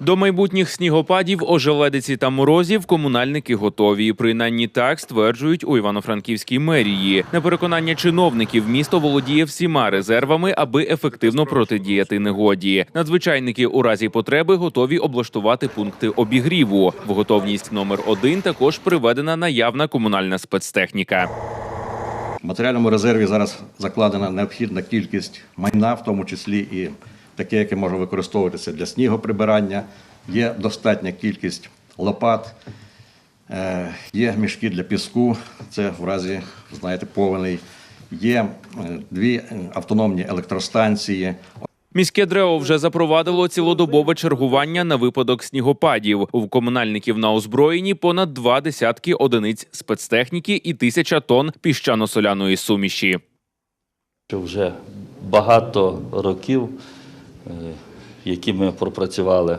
До майбутніх снігопадів, ожеледиці та морозів комунальники готові. Принаймні так стверджують у Івано-Франківській мерії. На переконання чиновників, місто володіє всіма резервами, аби ефективно протидіяти негоді. Надзвичайники у разі потреби готові облаштувати пункти обігріву. В готовність номер один також приведена наявна комунальна спецтехніка. В матеріальному резерві зараз закладена необхідна кількість майна, в тому числі і таке, яке може використовуватися для снігоприбирання. Є достатня кількість лопат, е, є мішки для піску, це в разі, знаєте, повеней. Є е, дві автономні електростанції, Міське ДРЕО вже запровадило цілодобове чергування на випадок снігопадів. У комунальників на озброєнні понад два десятки одиниць спецтехніки і тисяча тонн піщано-соляної суміші. що вже багато років, які ми пропрацювали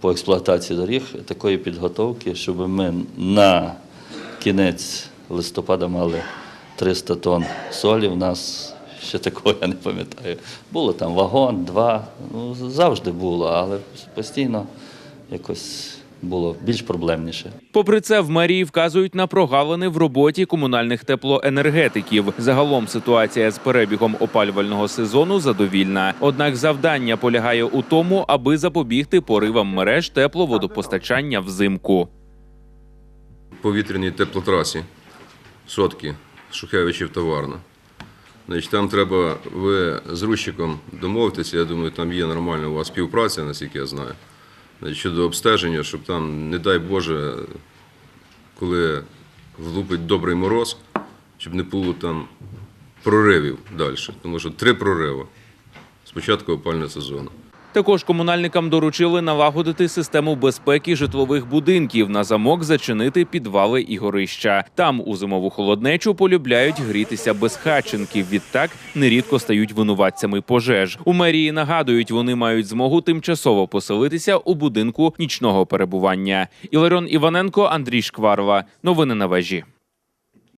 по експлуатації доріг, такої підготовки, щоб ми на кінець листопада мали 300 тонн солі. У нас ще такого я не пам'ятаю. Було там вагон, два. Ну, завжди було, але постійно якось було більш проблемніше. Попри це, в мерії вказують на прогалини в роботі комунальних теплоенергетиків. Загалом ситуація з перебігом опалювального сезону задовільна. Однак завдання полягає у тому, аби запобігти поривам мереж тепловодопостачання взимку. повітряній теплотрасі сотки Шухевичів Товарна. Значить, там треба ви з Рущиком домовитися. Я думаю, там є нормальна у вас співпраця, наскільки я знаю. Щодо обстеження, щоб там, не дай Боже, коли влупить добрий мороз, щоб не було там проривів далі. Тому що три прориви з початку опального сезону. Також комунальникам доручили налагодити систему безпеки житлових будинків на замок зачинити підвали і горища. Там у зимову холоднечу полюбляють грітися безхатченків. Відтак нерідко стають винуватцями пожеж. У мерії нагадують, вони мають змогу тимчасово поселитися у будинку нічного перебування. Іларіон Іваненко, Андрій Шкварова. Новини на вежі.